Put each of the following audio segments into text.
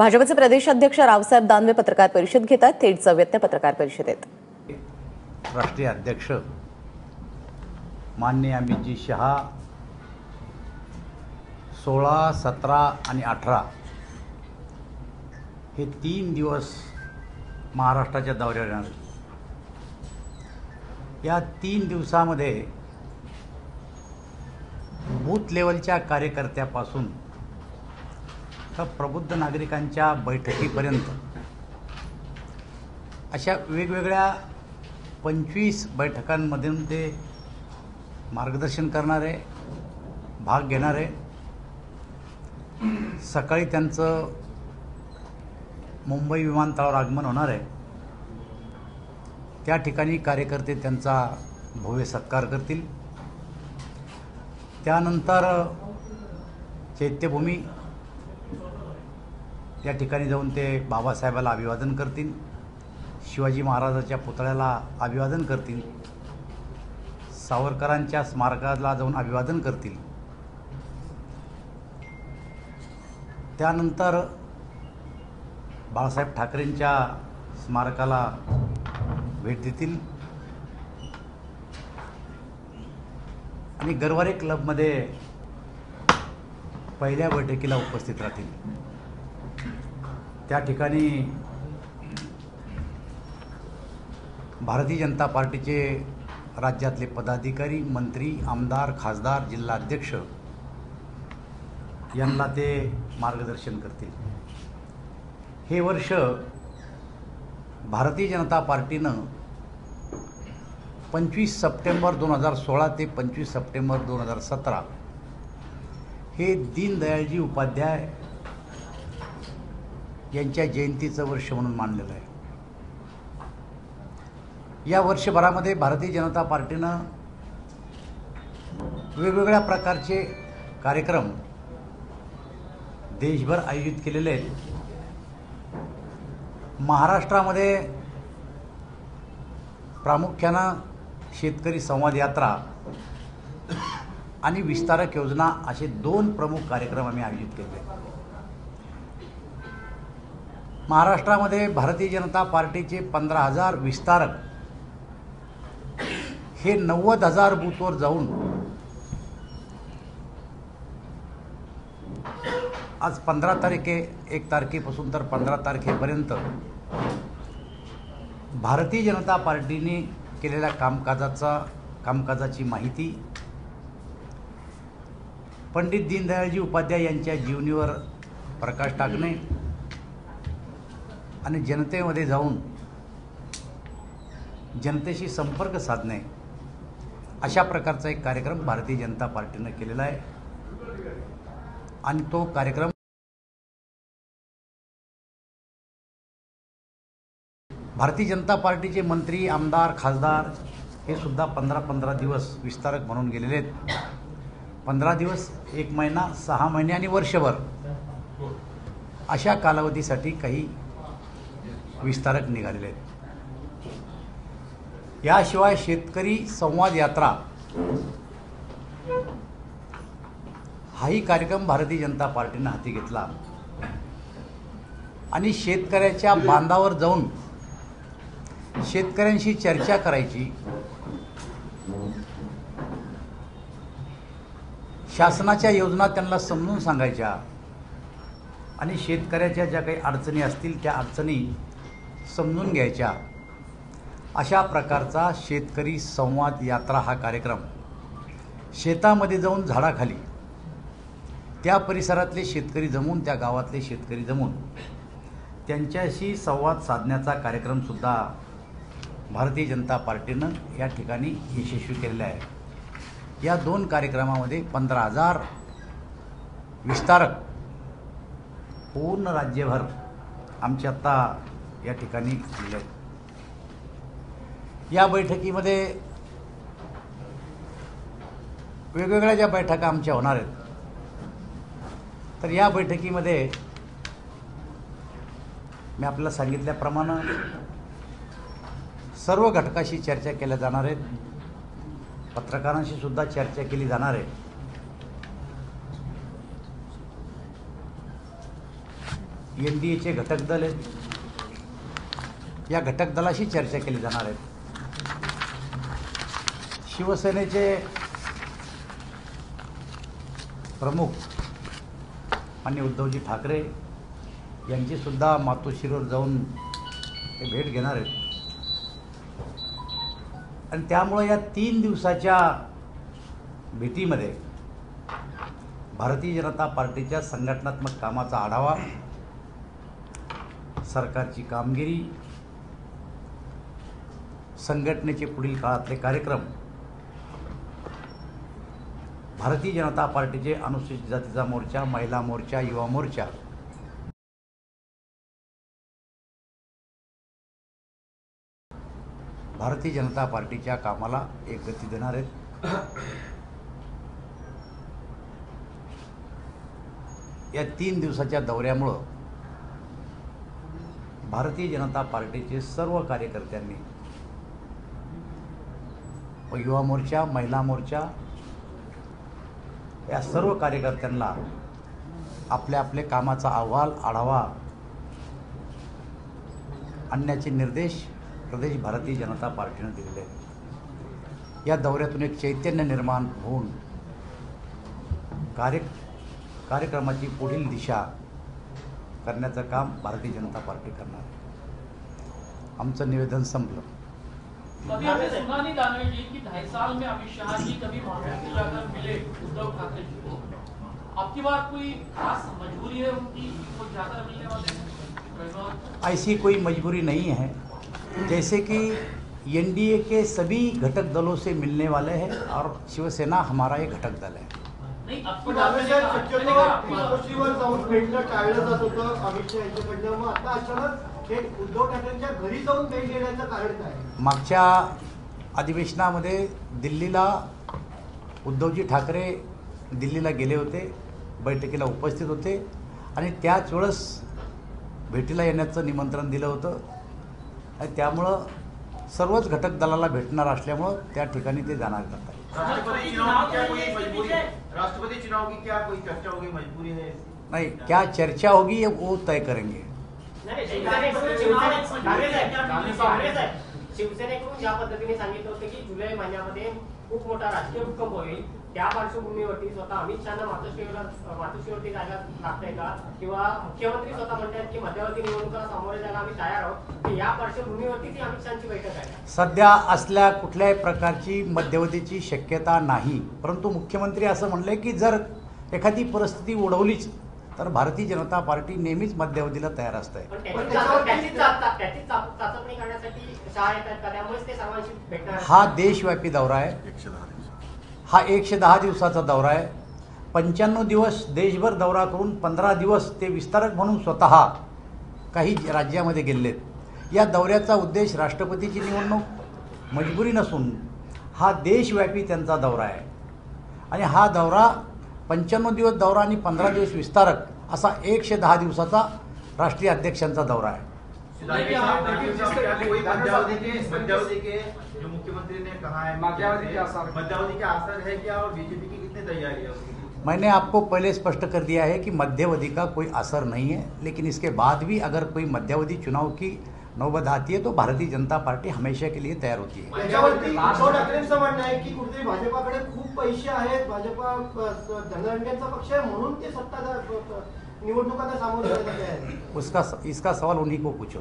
भाजपचे प्रदेशाध्यक्ष रावसाहेब दानवे पत्रकार परिषद घेत आहेत थेट जाऊयात त्या पत्रकार परिषदेत. राष्ट्रीय अध्यक्ष माननीय अमितजी शहा सोळा सतरा आणि अठरा हे तीन दिवस महाराष्ट्राच्या दौऱ्यावर येणार या तीन दिवसामध्ये बूथ लेवलच्या कार्यकर्त्यापासून तर प्रबुद्ध नागरिकांच्या बैठकीपर्यंत. अशा वेगवेगळ्या पंचवीस बैठकांमधून ते मार्गदर्शन करणारे भाग घेणारे सकाळी त्यांचं मुंबई विमानतळावर आगमन होणार आहे. त्या ठिकाणी कार्यकर्ते त्यांचा भव्य सत्कार करतील. त्यानंतर चैत्यभूमी या ठिकाणी जाऊन ते बाबासाहेबाला अभिवादन करतील. शिवाजी महाराजाच्या पुतळ्याला अभिवादन करतील. सावरकरांच्या स्मारकाला जाऊन अभिवादन करतील. त्यानंतर बाळासाहेब ठाकरेंच्या स्मारकाला भेट देतील. आणि गरवारे क्लबमध्ये पहिल्या बैठकीला उपस्थित राहतील. त्या ठिकाणी भारतीय जनता पार्टीचे राज्यातले पदाधिकारी मंत्री आमदार खासदार जिल्हाध्यक्ष यांना ते मार्गदर्शन करतील. हे वर्ष भारतीय जनता पार्टीनं पंचवीस सप्टेंबर दोन हजार सोळा ते पंचवीस सप्टेंबर दोन हजार सतरा हे दीनदयाळजी उपाध्याय यांच्या जयंतीचं वर्ष म्हणून मानलेलं आहे. या वर्षभरामध्ये भारतीय जनता पार्टीनं वेगवेगळ्या प्रकारचे कार्यक्रम देशभर आयोजित केलेले आहेत. महाराष्ट्रामध्ये प्रामुख्यानं शेतकरी संवाद यात्रा आणि विस्तारक योजना असे दोन प्रमुख कार्यक्रम आम्ही आयोजित केले आहेत. महाराष्ट्रामध्ये भारतीय जनता पार्टीचे पंधरा हजार विस्तारक हे नव्वद हजार बूथवर जाऊन आज पंधरा तारखे एक तारखेपासून तर पंधरा तारखेपर्यंत भारतीय जनता पार्टीने केलेल्या कामकाजाचा कामकाजाची माहिती पंडित दीनदयाळजी उपाध्याय यांच्या जीवनीवर प्रकाश टाकणे आणि जनतेमध्ये जाऊन जनतेशी संपर्क साधणे अशा प्रकारचा एक कार्यक्रम भारतीय जनता पार्टीनं केलेला आहे. आणि तो कार्यक्रम भारतीय जनता पार्टीचे मंत्री आमदार खासदार हे सुद्धा पंधरा पंधरा दिवस विस्तारक म्हणून गेलेले आहेत. पंधरा दिवस एक महिना सहा महिने आणि वर्षभर अशा कालावधीसाठी काही विस्तारक निघालेले आहेत. याशिवाय शेतकरी संवाद यात्रा हाही कार्यक्रम भारतीय जनता पार्टीनं हाती घेतला. आणि शेतकऱ्याच्या बांधावर जाऊन शेतकऱ्यांशी चर्चा करायची शासनाच्या योजना त्यांना समजून सांगायच्या आणि शेतकऱ्याच्या ज्या काही अडचणी असतील त्या अडचणी समजून घ्यायच्या. अशा प्रकारचा शेतकरी संवाद यात्रा हा कार्यक्रम. शेतामध्ये जाऊन झाडाखाली. त्या परिसरातले शेतकरी जमून त्या गावातले शेतकरी जमून. त्यांच्याशी संवाद साधण्याचा कार्यक्रमसुद्धा भारतीय जनता पार्टीनं या ठिकाणी यशस्वी केलेला आहे. या दोन कार्यक्रमामध्ये पंधरा हजार विस्तारक पूर्ण राज्यभर. आमची आत्ता या ठिकाणी दिले. या बैठकीमध्ये वेगवेगळ्या ज्या बैठका आमच्या होणार आहेत तर या बैठकीमध्ये मी आपल्याला सांगितल्याप्रमाणे सर्व घटकाशी चर्चा केल्या जाणार आहेत पत्रकारांशी सुद्धा चर्चा केली जाणार आहे. एन डी एचे घटक दल आहेत या घटक दलाशी चर्चा केली जाणार आहे. शिवसेनेचे प्रमुख आणि उद्धवजी ठाकरे यांची सुद्धा मातोश्रीवर जाऊन ते भेट घेणार आहेत. आणि त्यामुळं या तीन दिवसाच्या भेटीमध्ये भारतीय जनता पार्टीच्या संघटनात्मक कामाचा आढावा सरकारची कामगिरी संघटनेचे पुढील काळातले कार्यक्रम भारतीय जनता पार्टीचे अनुसूचित जातीचा मोर्चा महिला मोर्चा युवा मोर्चा. भारतीय जनता पार्टीच्या कामाला एक गती देणार आहेत. या तीन दिवसाच्या दौऱ्यामुळं भारतीय जनता पार्टीचे सर्व कार्यकर्त्यांनी युवा मोर्चा महिला मोर्चा या सर्व कार्यकर्त्यांना आपल्या आपले कामाचा अहवाल आढावा आणण्याचे निर्देश प्रदेश भारतीय जनता पार्टीनं दिलेले आहेत. या दौऱ्यातून एक चैतन्य निर्माण होऊन कार्य कार्यक्रमाची पुढील दिशा करण्याचं काम भारतीय जनता पार्टी करणार आहे. आमचं निवेदन संपलं. कभी हमें सुना नहीं दानवे जी कि ढाई साल में अमित शाह जी कभी महाराष्ट्र जाकर मिले उद्धव ठाकरे जी को। अब की बार कोई खास मजबूरी है उनकी वो जाकर मिलने वाले हैं? ऐसी कोई मजबूरी नहीं है। जैसे कि एनडीए के सभी घटक दलों से मिलने वाले हैं और शिवसेना हमारा एक घटक दल है। नहीं शक्यतो जाऊन भेटणं टाळलं जात होतं अमित शहा यांच्याकडनं मग आता अचानक उद्धव ठाकरेंच्या घरी जाऊन भेट देण्याचं कारण काय? मागच्या अधिवेशनामध्ये दिल्लीला उद्धवजी ठाकरे दिल्लीला गेले होते बैठकीला उपस्थित होते आणि त्याच वेळेस भेटीला येण्याचं निमंत्रण दिलं होतं. आणि त्यामुळं सर्वच घटक दलाला भेटणार असल्यामुळं त्या ठिकाणी ते जाणार करतात. राष्ट्रपति चुनाव की क्या कोई है चर्चा होगी मजबूरी है? नहीं क्या चर्चा होगी ये वो तय करेंगे। शिवसेनेकडून शिवसेने- ज्या पद्धतीने सांगितलं होतं की जुलै महिन्यामध्ये खूप मोठा राजकीय भूकंप होईल त्या पार्श्वभूमीवरती स्वतः अमित शहाना मातोश्रीवर मातोश्रीवरती जायला लागतंय का? किंवा मुख्यमंत्री स्वतः म्हणतात की मध्यवर्ती निवडणुका सामोरे जायला आम्ही तयार आहोत या पार्श्वभूमीवरती अमित शहाची बैठक आहे. सध्या असल्या कुठल्याही प्रकारची मध्यवधीची शक्यता नाही. परंतु मुख्यमंत्री असं म्हणले की जर एखादी परिस्थिती ओढवलीच तर भारतीय जनता पार्टी नेहमीच मध्यवधीला तयार असते. हा देशव्यापी दौरा आहे. हा एकशे दहा दिवसाचा दौरा आहे. पंच्याण्णव दिवस देशभर दौरा करून पंधरा दिवस ते विस्तारक म्हणून स्वतः काही राज्यामध्ये गेलेत. या दौऱ्याचा उद्देश राष्ट्रपतीची निवडणूक मजबुरी नसून हा देशव्यापी त्यांचा दौरा आहे. आणि हा दौरा पंच्याण्णव दिवस दौरा आणि पंधरा दिवस विस्तारक असा एकशे दहा दिवसाचा राष्ट्रीय अध्यक्षांचा दौरा आहे. मैंने आपको पहले स्पष्ट कर दिया है कि मध्यावधि का कोई असर नहीं है लेकिन इसके बाद भी अगर कोई मध्यावधि चुनाव की नौबत आती है तो भारतीय जनता पार्टी हमेशा के लिए तैयार होती है। आहे की कुठेतरी भाजपाकडे खूप पैसे आहेत. भाजपा पक्ष आहे म्हणून ते सत्ता निवडणुकांना सामोरे जायला तयार आहे उसका इसका सवाल उन्हीं को पूछो।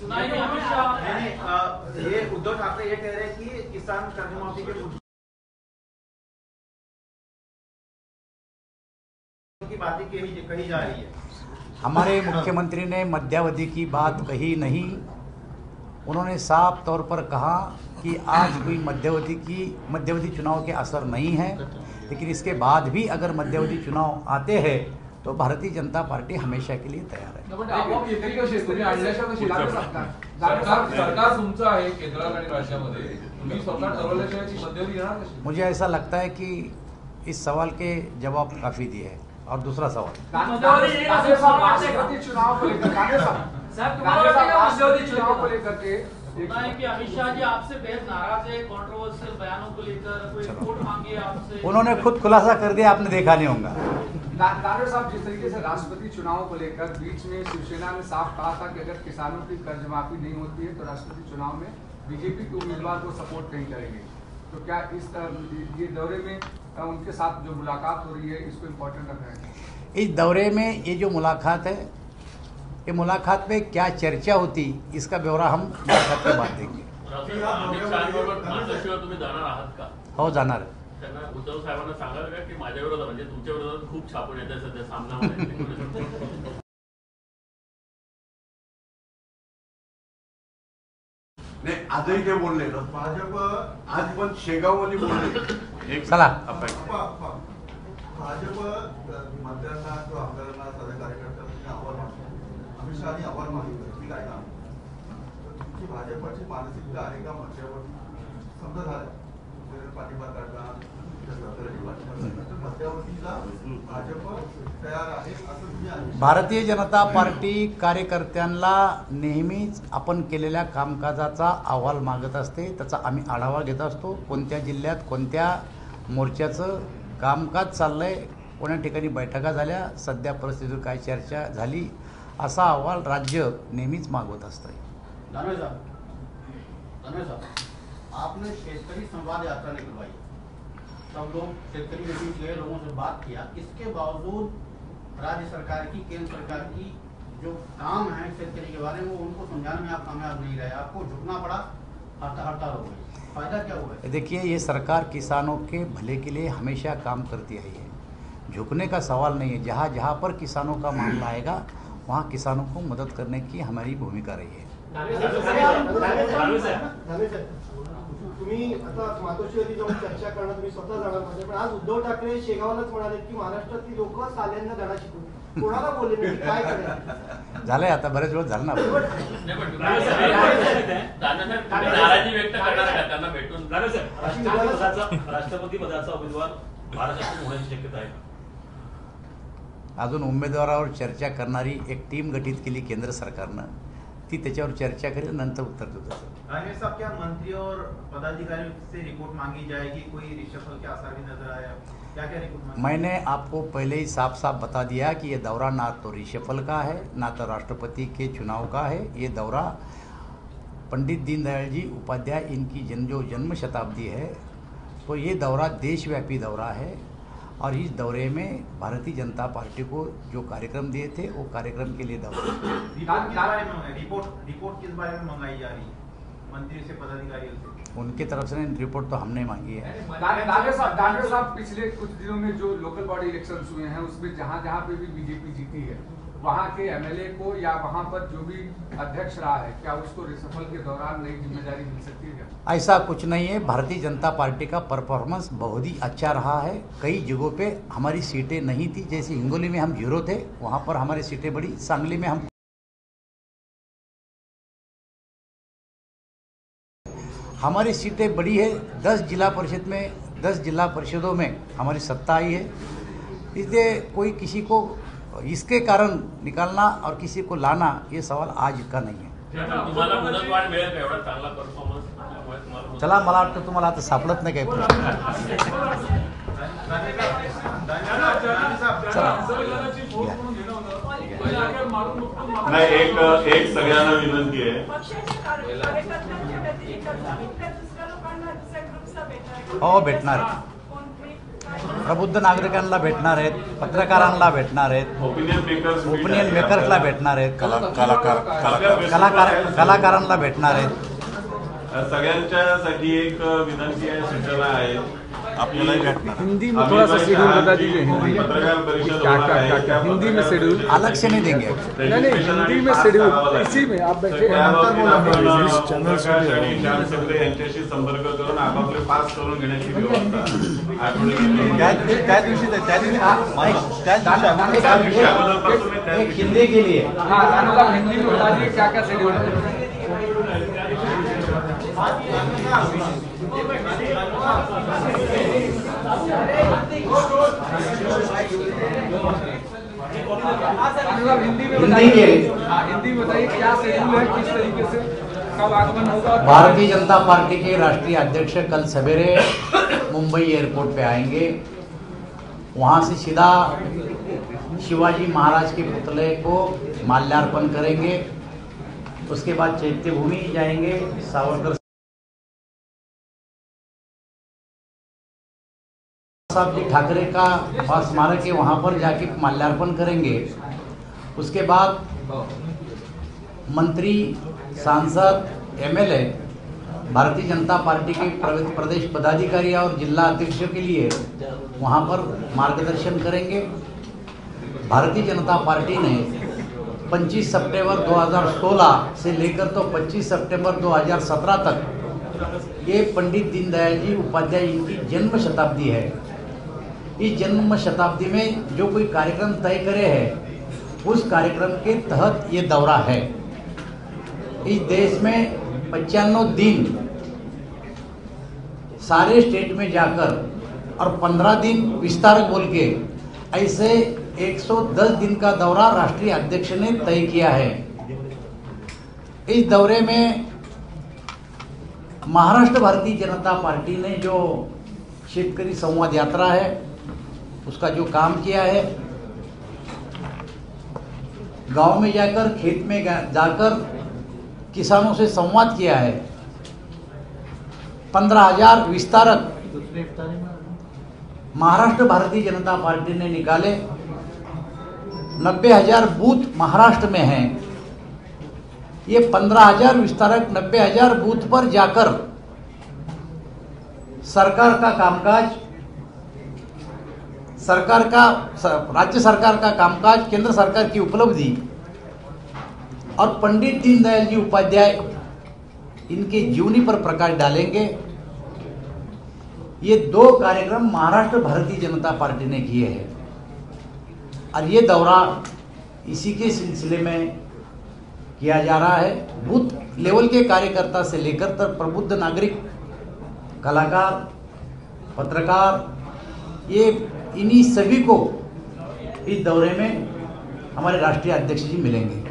सुनाई नहीं अमित शाह। नहीं, नहीं, ये उद्धव ठाकरे ये कह रहे हैं कि किसान कर्जमाफी के मुद्दे की बातें कही जा रही है। हमारे मुख्यमंत्री ने मध्यावधि की बात कही नहीं। उन्होंने साफ़ तौर पर कहा कि आज कोई मध्यावधि की मध्यावधि चुनाव के असर नहीं है। लेकिन इसके बाद भी अगर मध्यावधि चुनाव आते हैं तो भारतीय जनता पार्टी हमेशा के लिए तैयार है। मुझे ऐसा लगता है कि इस सवाल के जवाब काफ़ी दिए हैं। और दूसरा सवाल। राष्ट्रपति चुनाव को लेकर। कांग्रेस साहब साहब, तुम्हारा कांग्रेस साहब क्या राष्ट्रपति मसला चुनाव को है? लेकर के। सुना है कि अमित शाह जी आपसे बेहद नाराज़ है कंट्रोवर्शियल बयानों को लेकर कोई रिपोर्ट मांगी आपसे? उन्होंने खुद खुलासा कर दिया आपने देखा नहीं होगा। दानवे साहब जिस तरीके से राष्ट्रपति चुनाव को लेकर बीच में शिवसेना ने साफ़ कहा था कि अगर किसानों की कर्ज माफ़ी नहीं होती है तो राष्ट्रपति चुनाव में बीजेपी के उम्मीदवार को सपोर्ट नहीं करेंगे। तो क्या इस तरह ये दौरे में उनके साथ जो मुलाकात हो रही है इसको इम्पोर्टेंट रख रहे हैं। इस दौरे में ये जो मुलाकात है ये मुलाकात में क्या चर्चा होती इसका ब्यौरा हम मुलाकात के बाद देंगे। हो। जाणार आहे. त्यांना उद्धव साहेबांना सांगाल का की माझ्या विरोधात म्हणजे तुमच्या विरोधात खूप छापून येत आहे सध्या सामनामध्ये नाही आजही ते बोलले ना. भाजप आज पण शेगावमध्ये बोलले चला. भाजप मंत्र्यांना किंवा आमदारांना सगळ्या कार्यकर्त्यांना आव्हान अमित शहानी आव्हान मागितलं. ठीक आहे ना तुमची भाजपची मानसिकता आहे का? मध्यावरती समजा झालं. पाठिंबा काढला. भारतीय जनता पार्टी कार्यकर्त्यांना नेहमीच आपण केलेल्या कामकाजाचा अहवाल मागत असते. त्याचा आम्ही आढावा घेत असतो. कोणत्या जिल्ह्यात कोणत्या मोर्चाचं कामकाज चाललं आहे कोण्या ठिकाणी बैठका झाल्या सध्या परिस्थितीवर काय चर्चा झाली असा अहवाल राज्य नेहमीच मागवत असतं. आहे आपने शेतकरी संवाद यात्रा निकलवाई सब लोग शेतकरी मीटिंग गए लोगों से बात किया। इसके बावजूद राज्य सरकार की केंद्र सरकार की जो काम है शेतकरी के बारे में वो उनको समझाने में आप कामयाब नहीं रहे। आपको झुकना पड़ा हड़ताल हड़ताल हो गई। फ़ायदा क्या हुआ देखिए ये सरकार किसानों के भले के लिए हमेशा काम करती आई है। झुकने का सवाल नहीं है। जहाँ जहाँ पर किसानों का मामला आएगा वहाँ किसानों को मदद करने की हमारी भूमिका रही है। तुम्ही आता मातोश्रीवरती जाऊन चर्चा करणार तुम्ही स्वतः जाणार म्हणजे पण आज उद्धव ठाकरे शेगावलाच म्हणाले की महाराष्ट्रातली लोक साल्यांना धडा शिकवू कोणाला बोलले नाही? काय झालंय आता बरेच वेळ झालं ना नाही, पण तुम्ही- दादासाहेब, तुम्ही नाराजी व्यक्त करणार का त्यांना भेटून. राष्ट्रपती पदाचा राष्ट्रपती पदाचा उमेदवार महाराष्ट्रातून होण्याची शक्यता आहे? अजून उमेदवारावर चर्चा करणारी एक टीम गठीत केली केंद्र सरकारनं. ती त्याच्यावर चर्चा करेल नंतर उत्तर देऊ राजेश साहब क्या मंत्री और पदाधिकारियों से रिपोर्ट मांगी जाएगी कोई रिशफल के आसार भी नज़र आया क्या क्या रिपोर्ट मैंने आपको पहले ही साफ़ साफ़ बता दिया कि ये दौरा ना तो रिशफल का है ना तो राष्ट्रपति के चुनाव का है। ये दौरा पंडित दीनदयाल जी उपाध्याय इनकी जन जो जन्म शताब्दी है। तो ये दौरा देशव्यापी दौरा है और इस दौरे में भारतीय जनता पार्टी को जो कार्यक्रम दिए थे वो कार्यक्रम के लिए दौरा। रिपोर्ट रिपोर्ट किस बारे में मंगाई जा रही है? मंत्री से पदाधिकारियों से उनकी तरफ़ से रिपोर्ट तो हमने मांगी है। साहब पिछले कुछ दिनों में जो लोकल बॉडी इलेक्शन हुए हैं उसमें जहाँ जहाँ पे भी बीजेपी जीती है वहाँ के एमएलए को या वहाँ पर जो भी अध्यक्ष रहा है क्या उसको रिसफल के दौरान नई ज़िम्मेदारी मिल सकती है ऐसा कुछ नहीं है। भारतीय जनता पार्टी का परफॉर्मेंस बहुत ही अच्छा रहा है। कई जगहों पे हमारी सीटें नहीं थी। जैसे हिंगोली में हम ज़ीरो थे वहाँ पर हमारी सीटें बढ़ी। सांगली में हम हमारी सीटें बड़ी है। दस जिला परिषद में दस जिला परिषदों में हमारी सत्ता आई है। इसलिए कोई किसी को इसके कारण निकालना और किसी को लाना ये सवाल आज का नहीं है। चला मला वाटतं तुम्हाला आता सापडत नाही काय प्रश्न. नाही एक एक सगळ्यांना विनंती आहे. हो भेटणार. प्रबुद्ध नागरिकांना भेटणार आहेत पत्रकारांना भेटणार आहेत ओपिनियन मेकर्स ओपिनियन मेकर्सला भेटणार आहेत कलाकार कलाकार कलाकारांना भेटणार आहेत. सगळ्यांच्यासाठी एक विनंती आहे सूचना आहे. हिंदी में थोड़ा सा शेड्यूल बता दीजिए हिंदी में। क्या क्या क्या क्या? हिंदी में शेड्यूल? अलग से नहीं देंगे नहीं नहीं हिंदी में शेड्यूल इसी में आप बैठे। चॅनल श्याम शिंदे यांच्याशी संपर्क करून आपापले पास करून घेण्याची व्यवस्था त्या दिवशी त्या दिवशी त्या दिवशी अगोदरपासून मी त्या दिवशी- हिंदी के लिए। हाँ हिंदी में बता दीजिए क्या क्या शेड्यूल है? हिंदी के- हाँ हिंदी बताइए क्या शेड्यूल है किस तरीके से कब आगमन होगा? भारतीय जनता पार्टी के राष्ट्रीय अध्यक्ष कल सवेरे मुंबई एयरपोर्ट पे आएँगे। वहाँ से सीधा शिवाजी महाराज के पुतले को माल्यार्पण करेंगे। उसके बाद चैत्य भूमि जाएँगे सावरकर साहब जी ठाकरे का स्मारक है वहाँ पर जाके माल्यार्पण करेंगे। उसके बाद मंत्री, सांसद, एमएलए, भारतीय जनता पार्टी के प्रदेश पदाधिकारी और जिला अध्यक्षों के लिए वहाँ पर मार्गदर्शन करेंगे। भारतीय जनता पार्टी ने 25 सितंबर 2016 से लेकर तो 25 सितंबर 2017 तक ये पंडित दीनदयाल जी उपाध्याय जी की जन्म शताब्दी है। इस जन्म शताब्दी में जो कोई कार्यक्रम तय करे है उस कार्यक्रम के तहत ये दौरा है। इस देश में पचानवे दिन सारे स्टेट में जाकर और 15 दिन विस्तारक बोल के ऐसे 110 दिन का दौरा राष्ट्रीय अध्यक्ष ने तय किया है। इस दौरे में महाराष्ट्र भारतीय जनता पार्टी ने जो शेतकरी संवाद यात्रा है, उसका जो काम किया है गाँव में जाकर, खेत में जाकर किसानों से संवाद किया है। पंद्रह हज़ार विस्तारक महाराष्ट्र भारतीय जनता पार्टी ने निकाले। नब्बे हज़ार बूथ महाराष्ट्र में हैं। ये पंद्रह हज़ार विस्तारक, नब्बे हज़ार बूथ पर जाकर सरकार का कामकाज सरकार का राज्य सरकार का कामकाज केंद्र सरकार की उपलब्धि और पंडित दीनदयाल जी उपाध्याय इनके जीवनी पर प्रकाश डालेंगे। ये दो कार्यक्रम महाराष्ट्र भारतीय जनता पार्टी ने किए हैं। और ये दौरा इसी के सिलसिले में किया जा रहा है। बूथ लेवल के कार्यकर्ता से लेकर तक प्रबुद्ध नागरिक, कलाकार, पत्रकार, ये इन्हीं सभी को इस दौरे में हमारे राष्ट्रीय अध्यक्ष जी मिलेंगे।